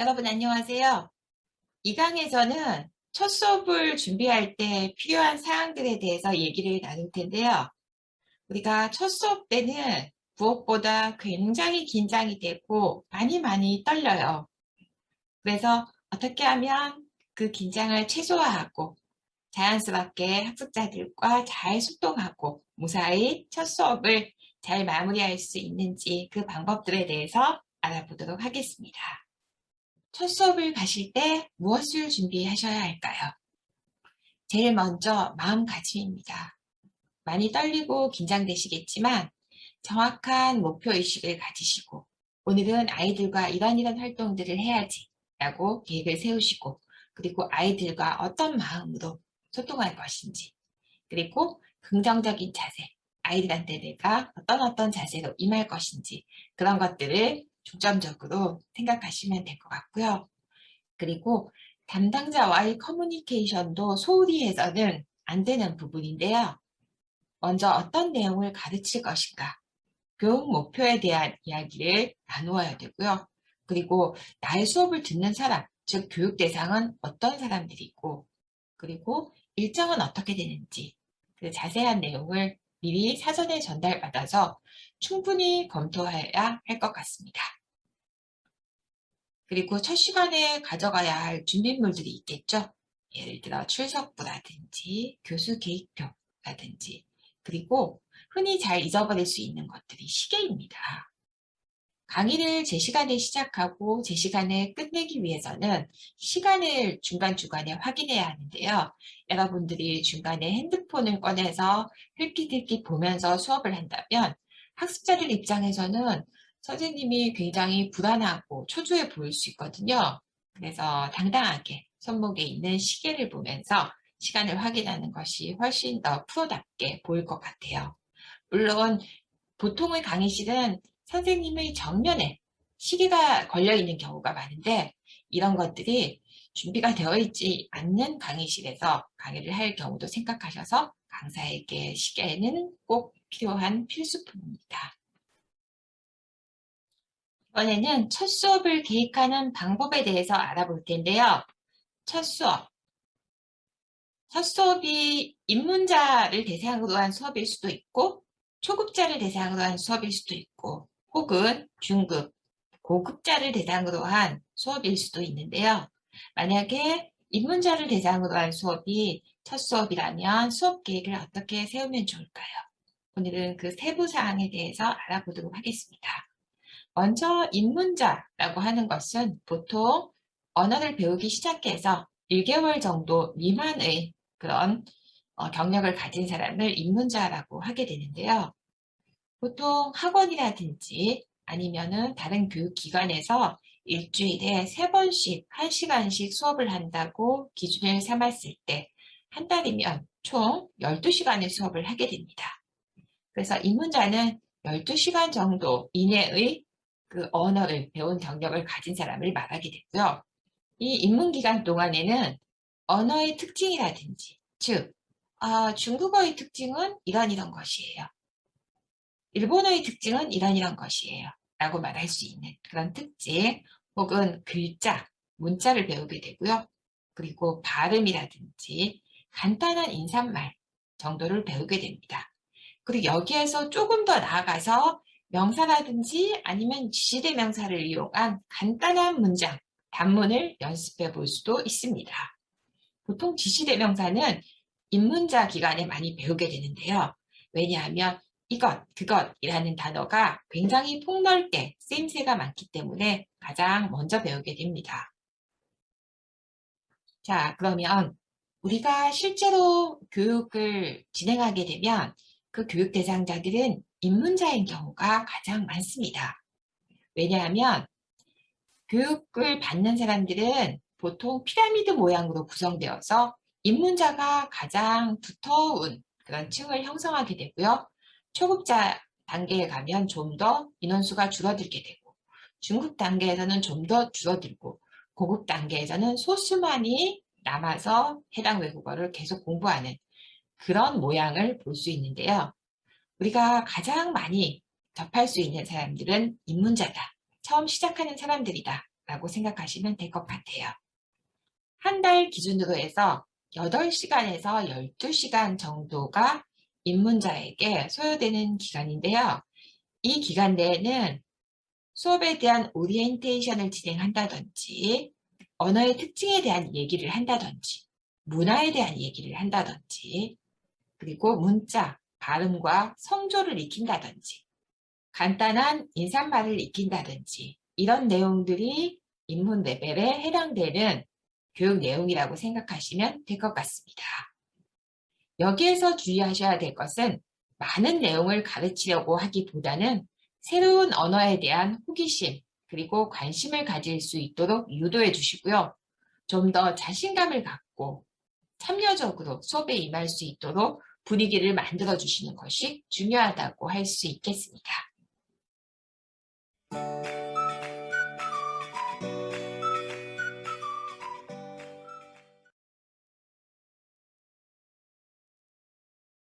여러분 안녕하세요. 이 강에서는 첫 수업을 준비할 때 필요한 사항들에 대해서 얘기를 나눌 텐데요. 우리가 첫 수업 때는 무엇보다 굉장히 긴장이 되고 많이 많이 떨려요. 그래서 어떻게 하면 그 긴장을 최소화하고 자연스럽게 학습자들과 잘 소통하고 무사히 첫 수업을 잘 마무리할 수 있는지 그 방법들에 대해서 알아보도록 하겠습니다. 첫 수업을 가실 때 무엇을 준비하셔야 할까요? 제일 먼저 마음가짐입니다. 많이 떨리고 긴장되시겠지만 정확한 목표의식을 가지시고 오늘은 아이들과 이런 이런 활동들을 해야지 라고 계획을 세우시고 그리고 아이들과 어떤 마음으로 소통할 것인지 그리고 긍정적인 자세 아이들한테 내가 어떤 어떤 자세로 임할 것인지 그런 것들을 중점적으로 생각하시면 될 것 같고요. 그리고 담당자와의 커뮤니케이션도 소홀히 해서는 안 되는 부분인데요. 먼저 어떤 내용을 가르칠 것인가, 교육 목표에 대한 이야기를 나누어야 되고요. 그리고 나의 수업을 듣는 사람, 즉 교육 대상은 어떤 사람들이고, 그리고 일정은 어떻게 되는지 그 자세한 내용을 미리 사전에 전달받아서 충분히 검토해야 할 것 같습니다. 그리고 첫 시간에 가져가야 할 준비물들이 있겠죠. 예를 들어 출석부라든지 교수 계획표라든지 그리고 흔히 잘 잊어버릴 수 있는 것들이 시계입니다. 강의를 제 시간에 시작하고 제 시간에 끝내기 위해서는 시간을 중간중간에 확인해야 하는데요. 여러분들이 중간에 핸드폰을 꺼내서 흘깃흘깃 보면서 수업을 한다면 학습자들 입장에서는 선생님이 굉장히 불안하고 초조해 보일 수 있거든요. 그래서 당당하게 손목에 있는 시계를 보면서 시간을 확인하는 것이 훨씬 더 프로답게 보일 것 같아요. 물론 보통의 강의실은 선생님의 정면에 시계가 걸려 있는 경우가 많은데 이런 것들이 준비가 되어 있지 않는 강의실에서 강의를 할 경우도 생각하셔서 강사에게 시계는 꼭 필요한 필수품입니다. 이번에는 첫 수업을 계획하는 방법에 대해서 알아볼 텐데요. 첫 수업. 첫 수업이 입문자를 대상으로 한 수업일 수도 있고 초급자를 대상으로 한 수업일 수도 있고 혹은 중급, 고급자를 대상으로 한 수업일 수도 있는데요. 만약에 입문자를 대상으로 한 수업이 첫 수업이라면 수업 계획을 어떻게 세우면 좋을까요? 오늘은 그 세부 사항에 대해서 알아보도록 하겠습니다. 먼저 입문자라고 하는 것은 보통 언어를 배우기 시작해서 1개월 정도 미만의 그런 어, 경력을 가진 사람을 입문자라고 하게 되는데요. 보통 학원이라든지 아니면은 다른 교육기관에서 일주일에 세 번씩 한 시간씩 수업을 한다고 기준을 삼았을 때 한 달이면 총 12시간의 수업을 하게 됩니다. 그래서 입문자는 12시간 정도 이내의 그 언어를 배운 경력을 가진 사람을 말하게 되고요. 이 입문 기간 동안에는 언어의 특징이라든지, 즉, 아, 중국어의 특징은 이런 이런 것이에요. 일본어의 특징은 이런 이런 것이에요. 라고 말할 수 있는 그런 특징 혹은 글자, 문자를 배우게 되고요. 그리고 발음이라든지 간단한 인사말 정도를 배우게 됩니다. 그리고 여기에서 조금 더 나아가서 명사라든지 아니면 지시대 명사를 이용한 간단한 문장, 단문을 연습해 볼 수도 있습니다. 보통 지시대 명사는 입문자 기간에 많이 배우게 되는데요. 왜냐하면 이것, 그것이라는 단어가 굉장히 폭넓게 쓰임새가 많기 때문에 가장 먼저 배우게 됩니다. 자, 그러면 우리가 실제로 교육을 진행하게 되면 그 교육 대상자들은 입문자인 경우가 가장 많습니다. 왜냐하면 교육을 받는 사람들은 보통 피라미드 모양으로 구성되어서 입문자가 가장 두터운 그런 층을 형성하게 되고요. 초급자 단계에 가면 좀 더 인원수가 줄어들게 되고 중급 단계에서는 좀 더 줄어들고 고급 단계에서는 소수만이 남아서 해당 외국어를 계속 공부하는 그런 모양을 볼 수 있는데요. 우리가 가장 많이 접할 수 있는 사람들은 입문자다. 처음 시작하는 사람들이다. 라고 생각하시면 될 것 같아요. 한 달 기준으로 해서 8시간에서 12시간 정도가 입문자에게 소요되는 기간인데요. 이 기간 내에는 수업에 대한 오리엔테이션을 진행한다든지, 언어의 특징에 대한 얘기를 한다든지, 문화에 대한 얘기를 한다든지, 그리고 문자, 발음과 성조를 익힌다든지, 간단한 인사말을 익힌다든지, 이런 내용들이 입문 레벨에 해당되는 교육 내용이라고 생각하시면 될 것 같습니다. 여기에서 주의하셔야 될 것은 많은 내용을 가르치려고 하기보다는 새로운 언어에 대한 호기심 그리고 관심을 가질 수 있도록 유도해 주시고요. 좀 더 자신감을 갖고 참여적으로 수업에 임할 수 있도록 분위기를 만들어 주시는 것이 중요하다고 할 수 있겠습니다.